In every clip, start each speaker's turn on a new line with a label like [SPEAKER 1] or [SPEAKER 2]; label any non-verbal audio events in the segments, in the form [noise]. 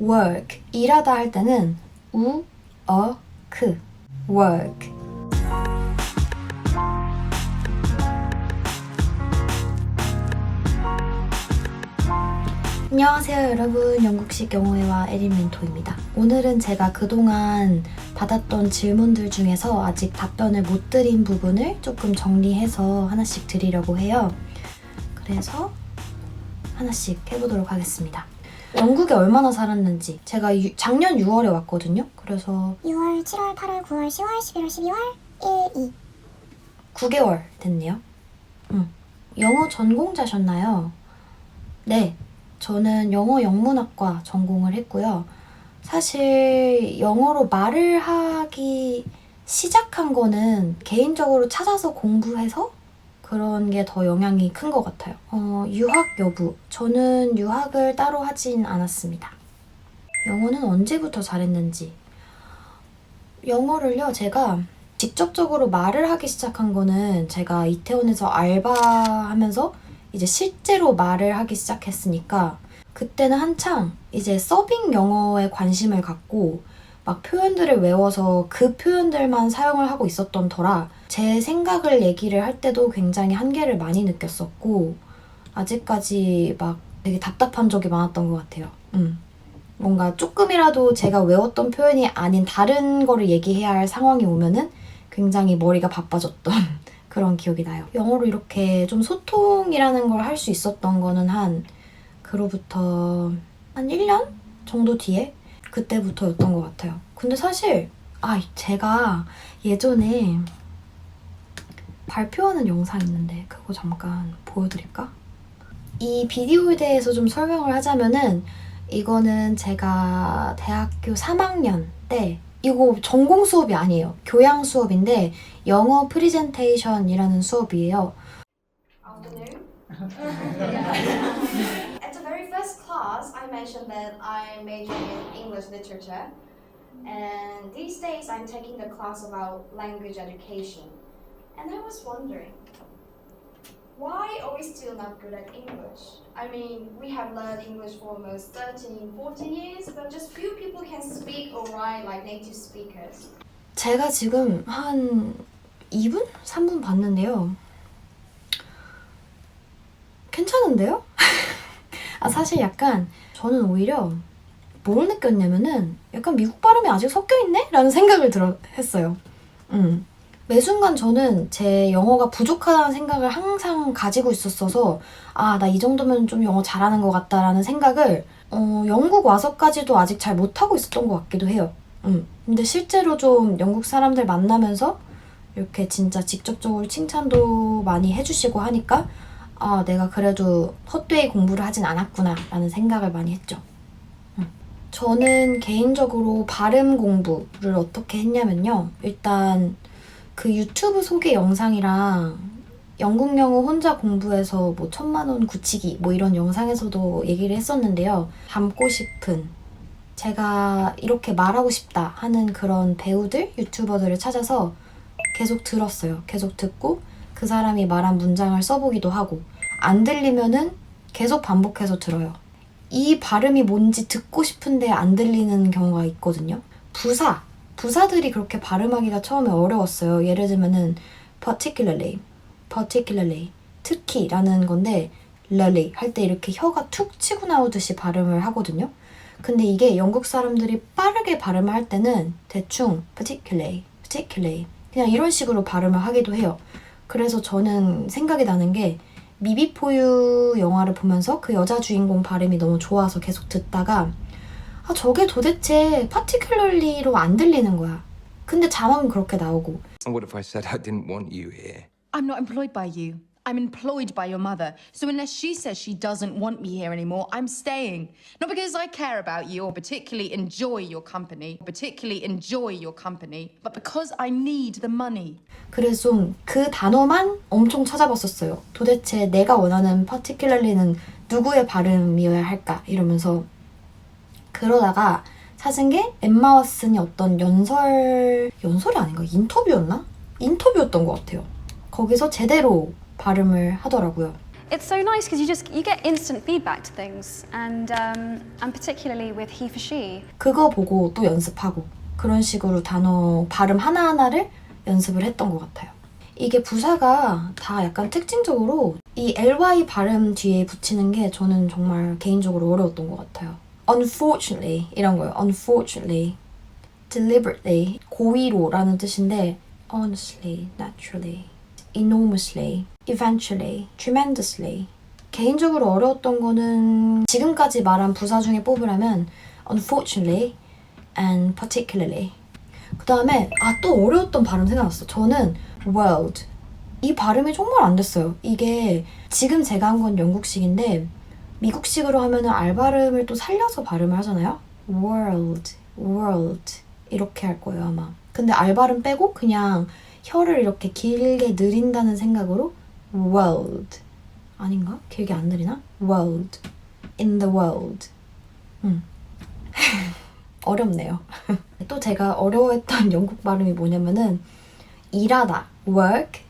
[SPEAKER 1] work. 일하다 할 때는 우, 어, 크 work. 안녕하세요 여러분. 영국식 영어회화 에린 멘토입니다. 오늘은 제가 그동안 받았던 질문들 중에서 아직 답변을 못 드린 부분을 조금 정리해서 하나씩 드리려고 해요. 그래서 하나씩 해보도록 하겠습니다 영국에 얼마나 살았는지 제가 유- 작년 6월에 왔거든요 그래서
[SPEAKER 2] 6월, 7월, 8월, 9월, 10월, 11월, 12월, 1, 2.
[SPEAKER 1] 9개월 됐네요. 응. 영어 전공자셨나요? 네. 저는 영어 영문학과 전공을 했고요. 사실 영어로 말을 하기 시작한 거는 개인적으로 찾아서 공부해서 그런 게 더 영향이 큰 것 같아요. 어, 유학 여부. 저는 유학을 따로 하진 않았습니다. 영어는 언제부터 잘했는지. 영어를요, 제가 직접적으로 말을 하기 시작한 거는 제가 이태원에서 알바하면서 이제 실제로 말을 하기 시작했으니까 그때는 한창 이제 서빙 영어에 관심을 갖고 막 표현들을 외워서 그 표현들만 사용을 하고 있었던 터라 제 생각을 얘기를 할 때도 굉장히 한계를 많이 느꼈었고 아직까지 막 되게 답답한 적이 많았던 것 같아요. 음. 뭔가 조금이라도 제가 외웠던 표현이 아닌 다른 거를 얘기해야 할 상황이 오면은 굉장히 머리가 바빠졌던 [laughs] 그런 기억이 나요. 영어로 이렇게 좀 소통이라는 걸 할 수 있었던 거는 한 그로부터 한 1년 정도 뒤에 그때부터였던 것 같아요. 근데 사실 아 제가 예전에 발표하는 영상 있는데 그거 잠깐 보여드릴까? 이 비디오에 대해서 좀 설명을 하자면은 이거는 제가 대학교 3학년 때 이거 전공 수업이 아니에요. 교양 수업인데 영어 프리젠테이션이라는 수업이에요. [laughs]
[SPEAKER 3] class, I mentioned that I majored in English literature, and these days I'm taking the class about language education. And I was wondering, why are we still not good at English? I mean, we have learned English for almost 13, 14 years, but just few people can speak or write like native speakers.
[SPEAKER 1] 제가 지금 한 2분? 3분 봤는데요. 괜찮은데요? 아, 사실 약간 저는 오히려 뭘 느꼈냐면은 약간 미국 발음이 아직 섞여 있네? 라는 생각을 들어 했어요. 음. 매 순간 저는 제 영어가 부족하다는 생각을 항상 가지고 있었어서 아, 나 이 정도면 좀 영어 잘하는 것 같다라는 생각을 어, 영국 와서까지도 아직 잘 못하고 있었던 것 같기도 해요. 음. 근데 실제로 좀 영국 사람들 만나면서 이렇게 진짜 직접적으로 칭찬도 많이 해주시고 하니까 아, 내가 그래도 헛되이 공부를 하진 않았구나 라는 생각을 많이 했죠. 음. 저는 개인적으로 발음 공부를 어떻게 했냐면요. 일단 그 유튜브 소개 영상이랑 영국 영어 혼자 공부해서 뭐 천만 원 굳히기 뭐 이런 영상에서도 얘기를 했었는데요. 닮고 싶은 제가 이렇게 말하고 싶다 하는 그런 배우들, 유튜버들을 찾아서 계속 들었어요. 계속 듣고 그 사람이 말한 문장을 써보기도 하고 안 들리면은 계속 반복해서 들어요. 이 발음이 뭔지 듣고 싶은데 안 들리는 경우가 있거든요. 부사, 부사들이 그렇게 발음하기가 처음에 어려웠어요. 예를 들면은 particularly, particularly, 특히라는 건데 lally 할때 이렇게 혀가 툭 치고 나오듯이 발음을 하거든요. 근데 이게 영국 사람들이 빠르게 발음을 할 때는 대충 particularly, particularly 그냥 이런 식으로 발음을 하기도 해요. 그래서 저는 생각이 나는 게 미비포유 영화를 보면서 그 여자 주인공 발음이 너무 좋아서 계속 듣다가 아 저게 도대체 particularly로 안 들리는 거야. 근데 자막은 그렇게 나오고
[SPEAKER 4] And what if I said I didn't want you here?
[SPEAKER 5] I'm not employed by you. I'm employed by your mother. So unless she says she doesn't want me here anymore, I'm staying. Not because I care about you or particularly enjoy your company, particularly enjoy your company, but because I need the money.
[SPEAKER 1] 그래서 좀그 단어만 엄청 찾아봤었어요. 도대체 내가 원하는 particularly는 누구의 발음이어야 할까 이러면서 그러다가 찾은 게 엠마 왓슨이 어떤 연설 연설이 아닌가 인터뷰였나? 인터뷰였던 것 같아요. 거기서 제대로 발음을 하더라고요.
[SPEAKER 6] it's so nice because you just you get instant feedback to things, and um, and particularly with he for she,
[SPEAKER 1] 그거 보고 또 연습하고 그런 식으로 단어 발음 하나하나를 연습을 했던 것 같아요. 이게 부사가 다 약간 특징적으로 이 ly 발음 뒤에 붙이는 게 저는 정말 개인적으로 어려웠던 것 같아요. unfortunately 이런 거예요. unfortunately, deliberately, 고의로라는 뜻인데 honestly, naturally, enormously, eventually, tremendously. 개인적으로 어려웠던 거는 지금까지 말한 부사 중에 뽑으라면 unfortunately and particularly. 그 다음에 아 또 어려웠던 발음 생각났어. 저는 world. 이 발음이 정말 안 됐어요. 이게 지금 제가 한 건 영국식인데 미국식으로 하면은 알 발음을 또 살려서 발음을 하잖아요. world world. 이렇게 할 거예요 아마. 근데 알 발음 빼고 그냥 혀를 이렇게 길게 느린다는 생각으로 world 아닌가? 길게 안 느리나? world in the world 음. [laughs] 어렵네요. [laughs] 또 제가 어려워했던 영국 발음이 뭐냐면은 일하다 work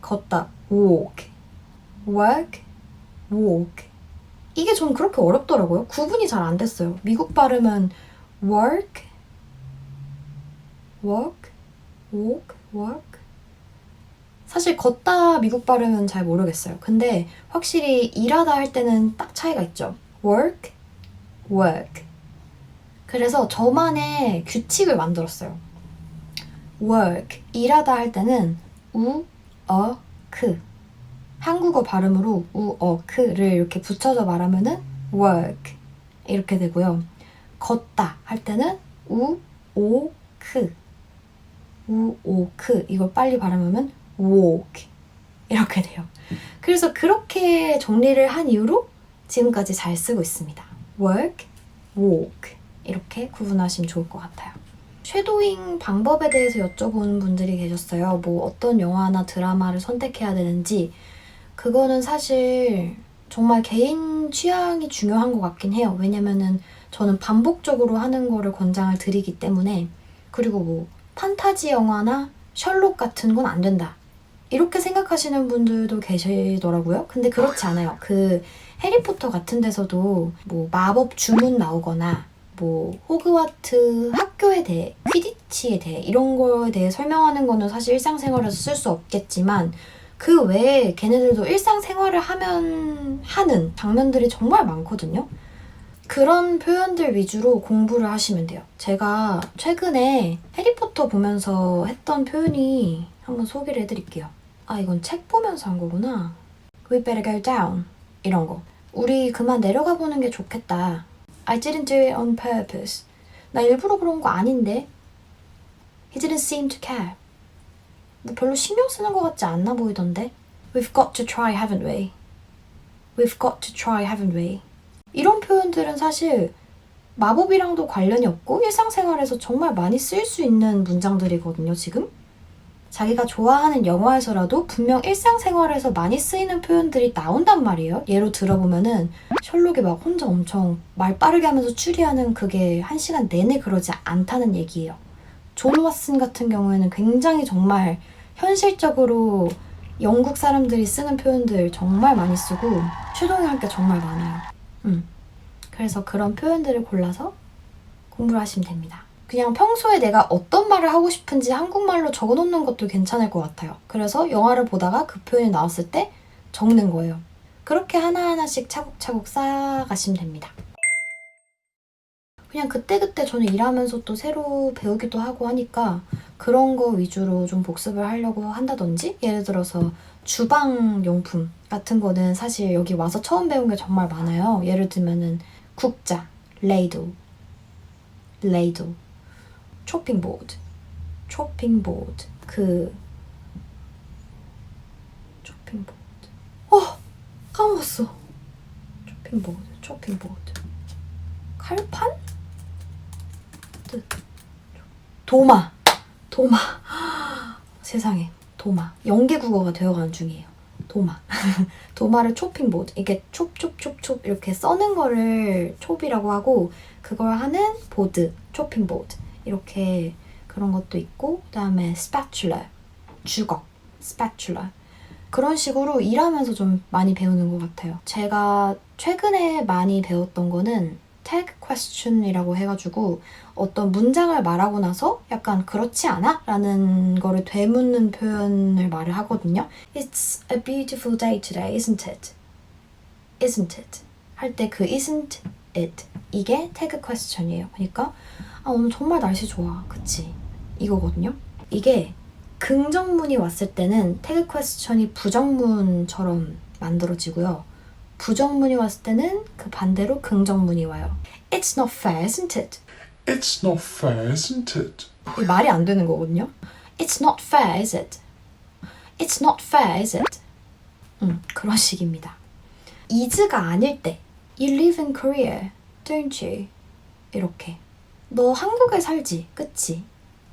[SPEAKER 1] 걷다 walk work walk 이게 좀 그렇게 어렵더라고요. 구분이 잘 안 됐어요. 미국 발음은 work work walk work 사실 걷다 미국 발음은 잘 모르겠어요. 근데 확실히 일하다 할 때는 딱 차이가 있죠. work work 그래서 저만의 규칙을 만들었어요. work 일하다 할 때는 우, 어, 크 한국어 발음으로 우, 어, 크를 이렇게 붙여서 말하면은 work 이렇게 되고요. 걷다 할 때는 우, 오, 크 우, 오, 크 이걸 빨리 발음하면 walk 이렇게 돼요. 그래서 그렇게 정리를 한 이후로 지금까지 잘 쓰고 있습니다. work, walk 이렇게 구분하시면 좋을 것 같아요. 쉐도잉 방법에 대해서 여쭤보는 분들이 계셨어요. 뭐 어떤 영화나 드라마를 선택해야 되는지 그거는 사실 정말 개인 취향이 중요한 것 같긴 해요. 왜냐면은 저는 반복적으로 하는 거를 권장을 드리기 때문에 그리고 뭐 판타지 영화나 셜록 같은 건 안 된다. 이렇게 생각하시는 분들도 계시더라고요. 근데 그렇지 않아요. 그 해리포터 같은 데서도 뭐 마법 주문 나오거나 뭐 호그와트 학교에 대해 퀴디치에 대해 이런 거에 대해 설명하는 거는 사실 일상생활에서 쓸 수 없겠지만 그 외에 걔네들도 일상생활을 하면 하는 장면들이 정말 많거든요. 그런 표현들 위주로 공부를 하시면 돼요. 제가 최근에 해리포터 보면서 했던 표현이 한번 소개를 해드릴게요. 아, 이건 책 보면서 한 거구나. We better go down. 이런 거. 우리 그만 내려가 보는 게 좋겠다. I didn't do it on purpose. 나 일부러 그런 거 아닌데. He didn't seem to care. 뭐 별로 신경 쓰는 것 같지 않나 보이던데. We've got to try, haven't we? We've got to try, haven't we? 이런 표현들은 사실 마법이랑도 관련이 없고 일상생활에서 정말 많이 쓰일 수 있는 문장들이거든요, 지금. 자기가 좋아하는 영화에서라도 분명 일상생활에서 많이 쓰이는 표현들이 나온단 말이에요. 예로 들어보면은 셜록이 막 혼자 엄청 말 빠르게 하면서 추리하는 그게 한 시간 내내 그러지 않다는 얘기예요. 존 왓슨 같은 경우에는 굉장히 정말 현실적으로 영국 사람들이 쓰는 표현들 정말 많이 쓰고 최동이 할 게 정말 많아요. 음. 그래서 그런 표현들을 골라서 공부를 하시면 됩니다. 그냥 평소에 내가 어떤 말을 하고 싶은지 한국말로 적어 놓는 것도 괜찮을 것 같아요. 그래서 영화를 보다가 그 표현이 나왔을 때 적는 거예요. 그렇게 하나하나씩 차곡차곡 쌓아가시면 됩니다. 그냥 그때그때 저는 일하면서 또 새로 배우기도 하고 하니까 그런 거 위주로 좀 복습을 하려고 한다든지 예를 들어서 주방 용품 같은 거는 사실 여기 와서 처음 배운 게 정말 많아요. 예를 들면은 국자, 레이도, 레이도, 초핑보드, 초핑보드, 그 초핑보드. 어, 까먹었어. 초핑보드, 초핑보드. 칼판? 뜻. 도마, 도마. 세상에, 도마. 연계 국어가 되어가는 중이에요. 도마. [laughs] 도마를 초핑보드. 이게 촉촉촉촉 이렇게 써는 거를 촉이라고 하고 그걸 하는 보드, 초핑보드. 이렇게 그런 것도 있고 그다음에 spatula, 주걱, spatula. 그런 식으로 일하면서 좀 많이 배우는 것 같아요. 제가 최근에 많이 배웠던 거는 tag question이라고 해가지고 어떤 문장을 말하고 나서 약간 그렇지 않아? 라는 거를 되묻는 표현을 말을 하거든요. It's a beautiful day today, isn't it? Isn't it? 할 때 그 isn't it 이게 tag question이에요. 그러니까 아 오늘 정말 날씨 좋아, 그치? 이거거든요. 이게 긍정문이 왔을 때는 tag question이 부정문처럼 만들어지고요. 부정문이 왔을 때는 그 반대로 긍정문이 와요. It's not fair, isn't it?
[SPEAKER 7] It's not fair, isn't it?
[SPEAKER 1] 이 말이 안 되는 거거든요. It's not fair, is it? It's not fair, is it? 음, 그런 식입니다. is가 아닐 때 You live in Korea, don't you? 이렇게 너 한국에 살지, 그치?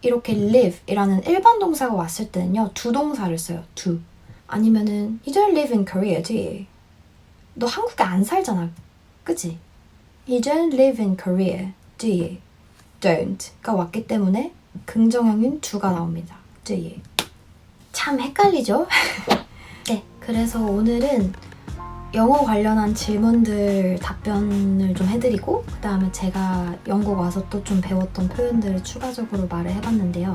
[SPEAKER 1] 이렇게 live이라는 일반 동사가 왔을 때는요 두 동사를 써요. 두 아니면은 You don't live in Korea, do you? 너 한국에 안 살잖아, 그치? You don't live in Korea, do you? don't가 왔기 때문에 긍정형인 do가 나옵니다. do you? 참 헷갈리죠? [laughs] 네, 그래서 오늘은 영어 관련한 질문들 답변을 좀 해드리고 그 다음에 제가 영국 와서 또 좀 배웠던 표현들을 추가적으로 말을 해봤는데요.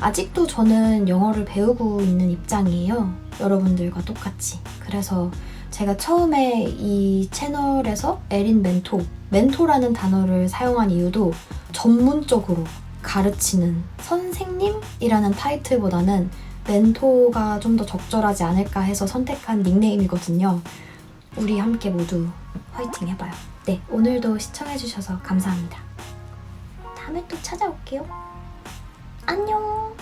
[SPEAKER 1] 아직도 저는 영어를 배우고 있는 입장이에요. 여러분들과 똑같이. 그래서 제가 처음에 이 채널에서 에린 멘토, 멘토라는 단어를 사용한 이유도 전문적으로 가르치는 선생님이라는 타이틀보다는 멘토가 좀 더 적절하지 않을까 해서 선택한 닉네임이거든요. 우리 함께 모두 화이팅 해봐요. 네, 오늘도 시청해주셔서 감사합니다. 다음에 또 찾아올게요. 안녕!